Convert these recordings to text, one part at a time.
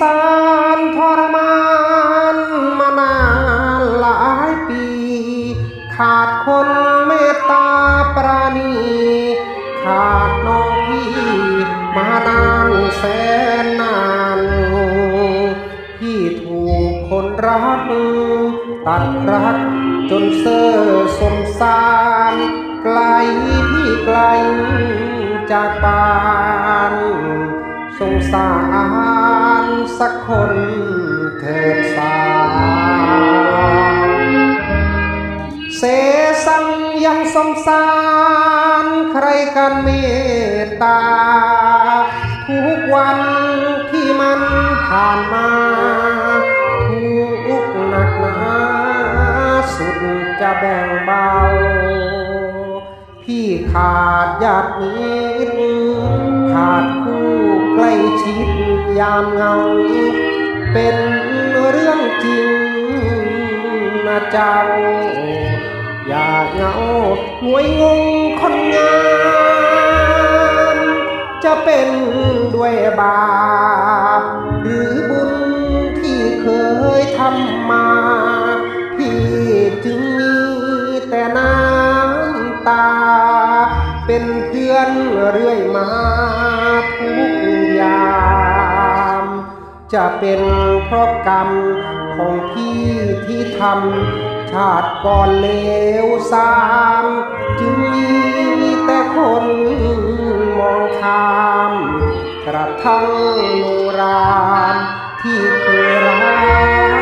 สารทรมานมานานหลายปี ขาดคนเมตตาปราณี ขาดน้องพี่มานานแสนนานพี่ถูกคนรัก ตัดรักจนเซ่อสมสารไกลพี่ไกลจากบ้านสงสาร สักคนเถิดสาเสสังยังสงสารใครกันเมตตา ทุกวันที่มันผ่านมาทุกหนักหนาสุดจะแบ่งเบา พี่ขาดญาติมิตรขาดผู้ใกล้ชิดยามเงา เป็นเรื่องจริงนะเจ้า อย่าเหงาหวยงงคนงาม จะเป็นด้วยบาป เป็นเพื่อนเรื่อยมาทุกยาม จะเป็นเพราะกรรมของพี่ที่ทำชาติก่อนเลวสามจึงมีแต่คนมองข้ามกระทั่งโนรามที่เคยรั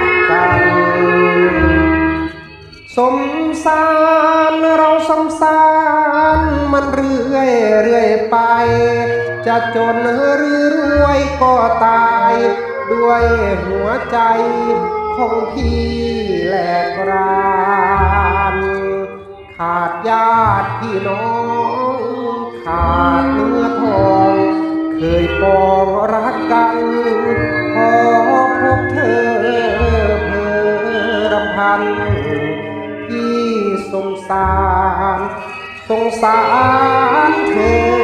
กกัน สมสารเราสงสาร มันเรื่อยเรื่อยไป จะจนหรือรวยก็ตาย ด้วยหัวใจของพี่แหลกรานขาดญาติพี่น้อง ขาดเนื้อทอง เคยปองรักกันพอพบเธอเพอรำพันพี่สงสาร สงสารเธอ